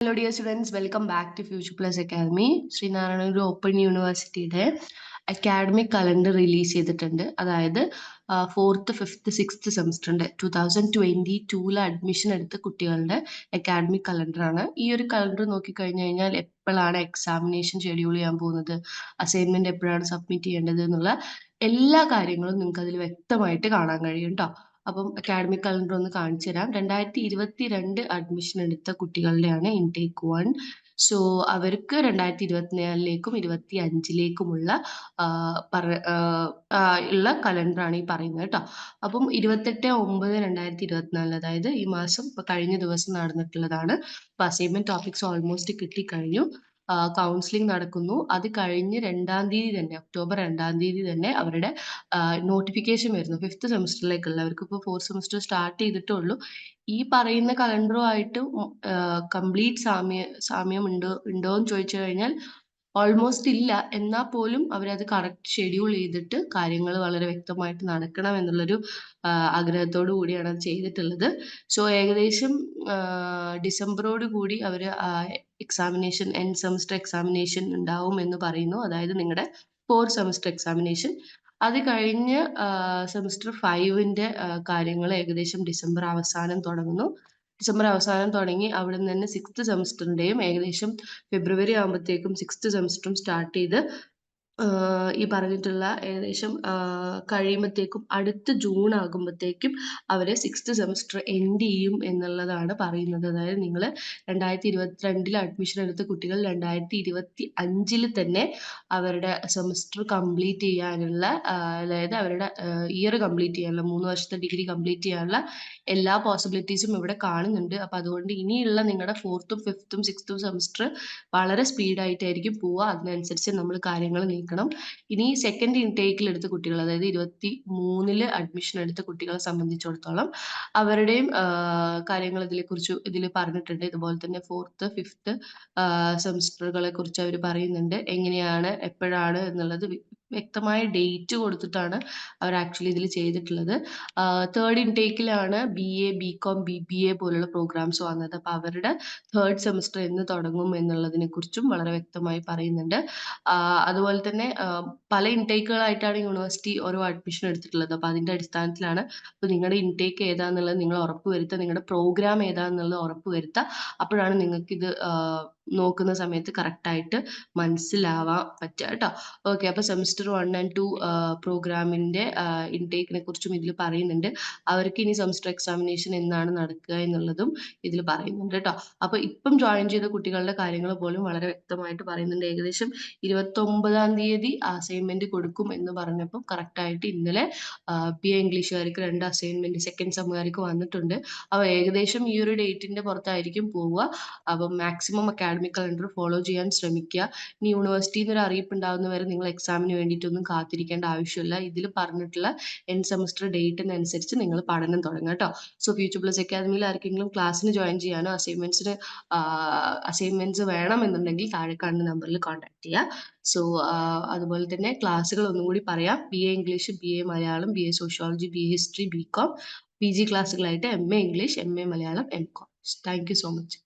Hello dear students welcome back to future plus academy Sreenarayana Guru open യൂണിവേഴ്സിറ്റിയുടെ academic calendar release ചെയ്തിട്ടുണ്ട്. അതായത് fourth fifth sixth സെമിസ്റ്ററിന്റെ two thousand twenty ടൂൽ admission എടുത്ത കുട്ടികളുടെ academic കലണ്ടറാണ് ഈ ഒരു കലണ്ടർ നോക്കിക്കഴിഞ്ഞു കഴിഞ്ഞാൽ എപ്പോഴാണ് എക്സാമിനേഷൻ ഷെഡ്യൂൾ ചെയ്യാൻ പോകുന്നത് അസൈൻമെന്റ് എപ്പോഴാണ് സബ്മിറ്റ് ചെയ്യേണ്ടത് എന്നുള്ള എല്ലാ കാര്യങ്ങളും നിങ്ങൾക്ക് അതിൽ വ്യക്തമായിട്ട് കാണാൻ കഴിയും കേട്ടോ അപ്പം അക്കാഡമിക് കലണ്ടർ ഒന്ന് കാണിച്ചു തരാം. രണ്ടായിരത്തി ഇരുപത്തി രണ്ട് അഡ്മിഷൻ എടുത്ത കുട്ടികളുടെയാണ് ഇൻടേക്ക് വൺ സോ അവർക്ക് രണ്ടായിരത്തി ഇരുപത്തിനാലിലേക്കും ഇരുപത്തി അഞ്ചിലേക്കുമുള്ള ഉള്ള കലണ്ടറാണ് ഈ പറയുന്നത് കേട്ടോ. അപ്പം ഇരുപത്തെട്ട് ഒമ്പത് രണ്ടായിരത്തി ഇരുപത്തിനാലിൽ അതായത് ഈ മാസം കഴിഞ്ഞ ദിവസം നടന്നിട്ടുള്ളതാണ്. അപ്പൊ അസൈൻമെന്റ് ടോപ്പിക്സ് ഓൾമോസ്റ്റ് കിട്ടിക്കഴിഞ്ഞു. കൗൺസിലിംഗ് നടക്കുന്നു. അത് കഴിഞ്ഞ് രണ്ടാം തീയതി തന്നെ ഒക്ടോബർ രണ്ടാം തീയതി തന്നെ അവരുടെ നോട്ടിഫിക്കേഷൻ വരുന്നു. ഫിഫ്ത്ത് സെമിസ്റ്ററിലേക്കുള്ളവർക്ക് ഇപ്പോൾ ഫോർത്ത് സെമസ്റ്റർ സ്റ്റാർട്ട് ചെയ്തിട്ടേ ഉള്ളൂ ഈ പറയുന്ന കലണ്ടറുമായിട്ട് കംപ്ലീറ്റ് സാമ്യ സാമ്യം ഉണ്ടോ ഉണ്ടോ എന്ന് ചോദിച്ചു കഴിഞ്ഞാൽ ഓൾമോസ്റ്റ് ഇല്ല. എന്നാൽ പോലും അവരത് കറക്റ്റ് ഷെഡ്യൂൾ ചെയ്തിട്ട് കാര്യങ്ങൾ വളരെ വ്യക്തമായിട്ട് നടക്കണം എന്നുള്ളൊരു ആഗ്രഹത്തോടു കൂടിയാണ് ചെയ്തിട്ടുള്ളത്. സോ ഏകദേശം ഡിസംബറോട് കൂടി അവർ എക്സാമിനേഷൻ എൻ സെമസ്റ്റർ എക്സാമിനേഷൻ ഉണ്ടാവും എന്ന് പറയുന്നു. അതായത് നിങ്ങളുടെ ഫോർ സെമസ്റ്റർ എക്സാമിനേഷൻ അത് കഴിഞ്ഞ് സെമസ്റ്റർ ഫൈവിന്റെ കാര്യങ്ങൾ ഏകദേശം ഡിസംബർ അവസാനം തുടങ്ങുന്നു. ഡിസംബർ അവസാനം തുടങ്ങി അവിടെ നിന്ന് തന്നെ സിക്സ്ത് സെമസ്റ്ററിന്റെയും ഏകദേശം ഫെബ്രുവരി ആകുമ്പോഴത്തേക്കും സിക്സ്ത് സെമസ്റ്ററും സ്റ്റാർട്ട് ചെയ്ത് ഈ പറഞ്ഞിട്ടുള്ള ഏകദേശം കഴിയുമ്പോഴത്തേക്കും അടുത്ത ജൂൺ ആകുമ്പോഴത്തേക്കും അവരെ സിക്സ്ത് സെമസ്റ്റർ എൻഡ് ചെയ്യും എന്നുള്ളതാണ് പറയുന്നത്. അതായത് നിങ്ങൾ രണ്ടായിരത്തി ഇരുപത്തിരണ്ടിൽ അഡ്മിഷൻ എടുത്ത കുട്ടികൾ രണ്ടായിരത്തി ഇരുപത്തി അഞ്ചിൽ തന്നെ അവരുടെ സെമസ്റ്റർ കംപ്ലീറ്റ് ചെയ്യാനുള്ള അതായത് അവരുടെ ഇയർ കംപ്ലീറ്റ് ചെയ്യാനുള്ള മൂന്ന് വർഷത്തെ ഡിഗ്രി കംപ്ലീറ്റ് ചെയ്യാനുള്ള എല്ലാ പോസിബിലിറ്റീസും ഇവിടെ കാണുന്നുണ്ട്. അപ്പം അതുകൊണ്ട് ഇനിയുള്ള നിങ്ങളുടെ ഫോർത്തും ഫിഫ്ത്തും സിക്സ്ത്തും സെമസ്റ്റർ വളരെ സ്പീഡായിട്ടായിരിക്കും പോവുക. അതിനനുസരിച്ച് നമ്മൾ കാര്യങ്ങൾ നീക്കണം ശ്രദ്ധിക്കണം ഇനി സെക്കൻഡ് ഇൻടേക്കിൽ എടുത്ത കുട്ടികൾ അതായത് ഇരുപത്തി മൂന്നിൽ അഡ്മിഷൻ എടുത്ത കുട്ടികളെ സംബന്ധിച്ചിടത്തോളം അവരുടെയും കാര്യങ്ങൾ ഇതിനെക്കുറിച്ച് ഇതിൽ പറഞ്ഞിട്ടുണ്ട്. ഇതുപോലെ തന്നെ ഫോർത്ത് ഫിഫ്ത്ത് സെമിസ്റ്ററുകളെ കുറിച്ച് അവർ പറയുന്നുണ്ട്. എങ്ങനെയാണ് എപ്പോഴാണ് എന്നുള്ളത് വ്യക്തമായ ഡേറ്റ് കൊടുത്തിട്ടാണ് അവർ ആക്ച്വലി ഇതിൽ ചെയ്തിട്ടുള്ളത്. Third ഇൻടേക്കിലാണ് B A B com B B A പോലുള്ള പ്രോഗ്രാംസ് വന്നത്. അപ്പോൾ അവരുടെ തേർഡ് സെമസ്റ്റർ എന്ന് തുടങ്ങും എന്നുള്ളതിനെ കുറിച്ചും വളരെ വ്യക്തമായി പറയുന്നുണ്ട്. അതുപോലെ തന്നെ പല ഇൻടേക്കുകളായിട്ടാണ് യൂണിവേഴ്സിറ്റി ഓരോ അഡ്മിഷൻ എടുത്തിട്ടുള്ളത്. അപ്പോൾ അതിന്റെ അടിസ്ഥാനത്തിലാണ് അപ്പോൾ നിങ്ങളുടെ ഇൻടേക്ക് ഏതാന്നുള്ളത് നിങ്ങൾ ഉറപ്പ് വരുത്തുക നിങ്ങളുടെ പ്രോഗ്രാം ഏതാന്നുള്ളത് ഉറപ്പ് വരുത്തുക അപ്പോഴാണ് നിങ്ങൾക്ക് ഇത് നോക്കുന്ന സമയത്ത് കറക്റ്റായിട്ട് മനസ്സിലാവാൻ പറ്റുക കേട്ടോ. ഓക്കെ അപ്പോൾ സെമിസ്റ്റർ വൺ ആൻഡ് ടു പ്രോഗ്രാമിന്റെ ഇൻടേക്കിനെ കുറിച്ചും ഇതിൽ പറയുന്നുണ്ട്. അവർക്ക് ഇനി സെമിസ്റ്റർ എക്സാമിനേഷൻ എന്നാണ് നടക്കുക എന്നുള്ളതും ഇതിൽ പറയുന്നുണ്ട് കേട്ടോ. അപ്പോൾ ഇപ്പം ജോയിൻ ചെയ്ത കുട്ടികളുടെ കാര്യങ്ങൾ പോലും വളരെ വ്യക്തമായിട്ട് പറയുന്നുണ്ട്. ഏകദേശം ഇരുപത്തൊമ്പതാം തീയതി അസൈൻമെന്റ് കൊടുക്കും എന്ന് പറഞ്ഞപ്പോൾ കറക്റ്റായിട്ട് ഇന്നലെ ബി എ ഇംഗ്ലീഷുകാർക്ക് രണ്ട് അസൈൻമെന്റ് സെക്കൻഡ് സെമ്മുകാർക്ക് വന്നിട്ടുണ്ട്. അപ്പോൾ ഏകദേശം ഈ ഒരു ഡേറ്റിന്റെ പുറത്തായിരിക്കും പോവുക. അപ്പം maximum academy academic calendar follow ചെയ്യാൻ ശ്രമിക്കുക. ഇനി യൂണിവേഴ്സിറ്റിയിൽ നിന്ന് ഒരു അറിയിപ്പ് ഉണ്ടാകുന്നവരെ നിങ്ങൾ എക്സാമിന് വേണ്ടിയിട്ടൊന്നും കാത്തിരിക്കേണ്ട ആവശ്യമില്ല. ഇതിൽ പറഞ്ഞിട്ടുള്ള എൻ സെമസ്റ്റർ ഡേറ്റിനനുസരിച്ച് നിങ്ങൾ പഠനം തുടങ്ങുക കേട്ടോ. സോ ഫ്യൂച്ചർ പ്ലസ് അക്കാദമിയിൽ ആർക്കെങ്കിലും ക്ലാസ്സിന് ജോയിൻ ചെയ്യാനോ അസൈൻമെന്റ്സിന് അസൈൻമെന്റ്സ് വേണമെന്നുണ്ടെങ്കിൽ താഴെ കാണുന്ന നമ്പറിൽ കോൺടാക്ട് ചെയ്യുക. സോ അതുപോലെ തന്നെ ക്ലാസ്സുകൾ ഒന്നും കൂടി പറയാം. B A English B A Malayalam B A sociology B A history B com P G ക്ലാസ്സുകളായിട്ട് M A English M A Malayalam M com thank you so much